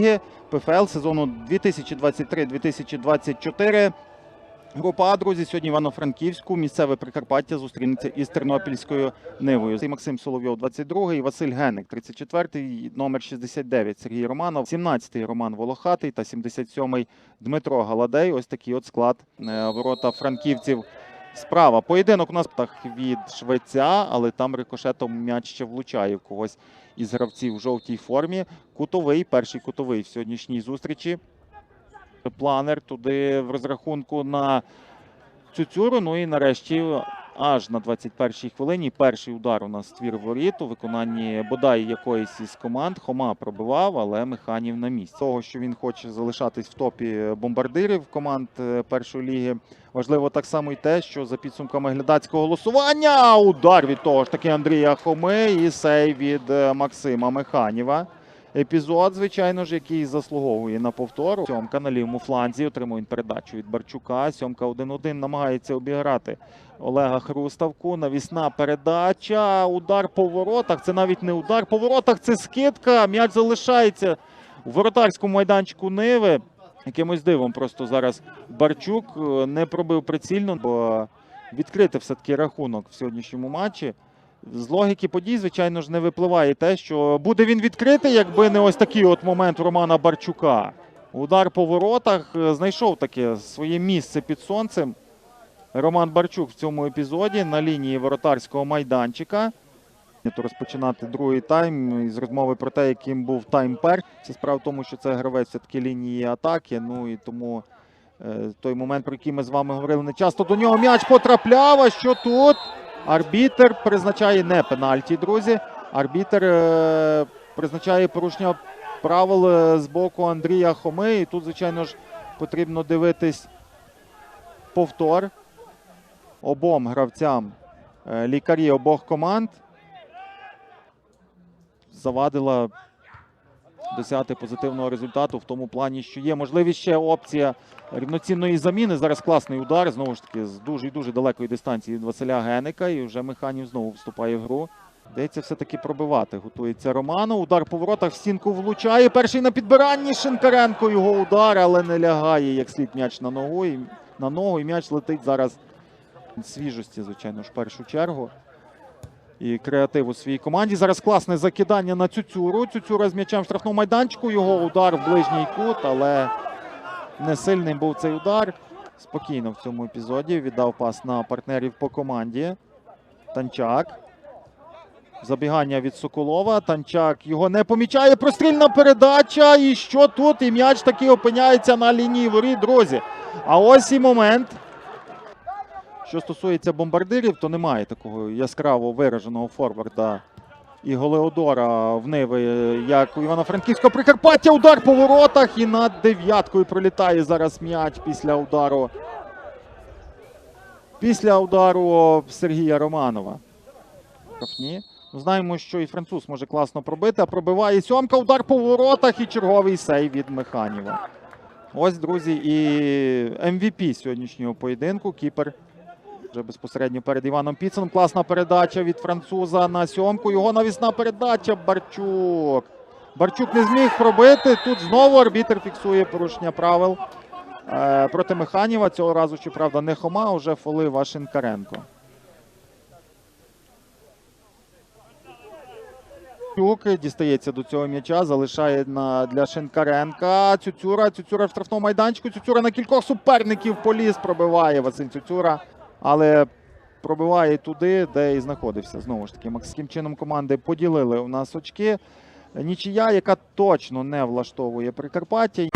ліги ПФЛ сезону 2023-2024. Група А, друзі, сьогодні Івано-Франківську, місцеве Прикарпаття зустрінеться із Тернопільською Нивою. Це Максим Соловйов, 22-й, Василь Генник, 34-й, номер 69 Сергій Романов, 17-й Роман Волохатий та 77-й Дмитро Галадей. Ось такий от склад е, ворота франківців. Справа. Поєдинок у нас від швеця, але там рикошетом м'яч ще влучає в когось із гравців в жовтій формі. Кутовий, перший кутовий в сьогоднішній зустрічі. Планер туди в розрахунку на цюцюру. Ну і нарешті аж на 21-й хвилині перший удар у нас твір воріт у виконанні бодай якоїсь із команд. Хома пробивав, але Механів на місці. Того, що він хоче залишатись в топі бомбардирів команд е, першої ліги. Важливо так само і те, що за підсумками глядацького голосування удар від того ж таки Андрія Хоми і сей від е, Максима Механіва. Епізод, звичайно ж, який заслуговує на повтор. Сьомка на лівому фланзі отримує передачу від Барчука. Сьомка 1-1 намагається обіграти Олега Хруставку. Навісна передача. Удар по воротах. Це навіть не удар по воротах, це скидка. М'яч залишається у воротарському майданчику Ниви. Якимось дивом просто зараз Барчук е, не пробив прицільно, бо відкрити все-таки рахунок в сьогоднішньому матчі. З логіки подій, звичайно ж, не випливає те, що буде він відкритий, якби не ось такий от момент Романа Барчука. Удар по воротах е, знайшов таке своє місце під сонцем. Роман Барчук в цьому епізоді на лінії воротарського майданчика. Розпочинати другий тайм із розмови про те, яким був тайм пер. Це справа в тому, що це гравець все-таки лінії атаки. Ну і тому е, той момент, про який ми з вами говорили, не часто до нього м'яч потрапляв. А що тут? Арбітер призначає не пенальті, друзі. Арбітер е, призначає порушення правил е, з боку Андрія Хоми. І тут, звичайно ж, потрібно дивитись повтор обом гравцям е, лікарі обох команд. Завадила досягти позитивного результату в тому плані, що є можливість ще опція рівноцінної заміни. Зараз класний удар. Знову ж таки, з дуже і дуже далекої дистанції від Василя Геника. І вже Механів знову вступає в гру. Вдається все-таки пробивати. Готується Романо. Удар по воротах в стінку влучає. Перший на підбиранні Шинкаренко. Його удар, але не лягає як слід м'яч на ногу. І, на ногу. І м'яч летить зараз свіжості, звичайно ж, в першу чергу. І креатив у своїй команді. Зараз класне закидання на Цюцюру. Цюцюра з м'ячем в штрафному майданчику. Його удар в ближній кут, але не сильним був цей удар. Спокійно в цьому епізоді віддав пас на партнерів по команді. Танчак. Забігання від Соколова. Танчак його не помічає. Прострільна передача. І що тут? І м'яч таки опиняється на лінії воріт, друзі. А ось і момент. Що стосується бомбардирів, то немає такого яскраво вираженого форварда і Голеодора в Ниви, як у Івано-Франківського Прикарпаття. Удар по воротах і над дев'яткою пролітає зараз м'яч після удару. Після удару Сергія Романова. Штрафні. Ну, знаємо, що і француз може класно пробити, а пробиває сьомка. Удар по воротах і черговий сейв від Механіва. Ось, друзі, і MVP сьогоднішнього поєдинку. Кіпер вже безпосередньо перед Іваном Піцем. Класна передача від француза на сьомку. Його навісна передача. Барчук. Барчук не зміг пробити. Тут знову арбітр фіксує порушення правил е, проти Механіва. Цього разу, щоправда, не Хома, а вже фоли Вашенкаренко. Дістається до цього м'яча, залишає на, для Шинкаренка. Цюцюра, Цюцюра в штрафному майданчику. Цюцюра на кількох суперників поліз пробиває Василь Цюцюра. Але пробиває туди, де і знаходився. Знову ж таки, Максим чином команди поділили у нас очки. Нічия, яка точно не влаштовує Прикарпаття.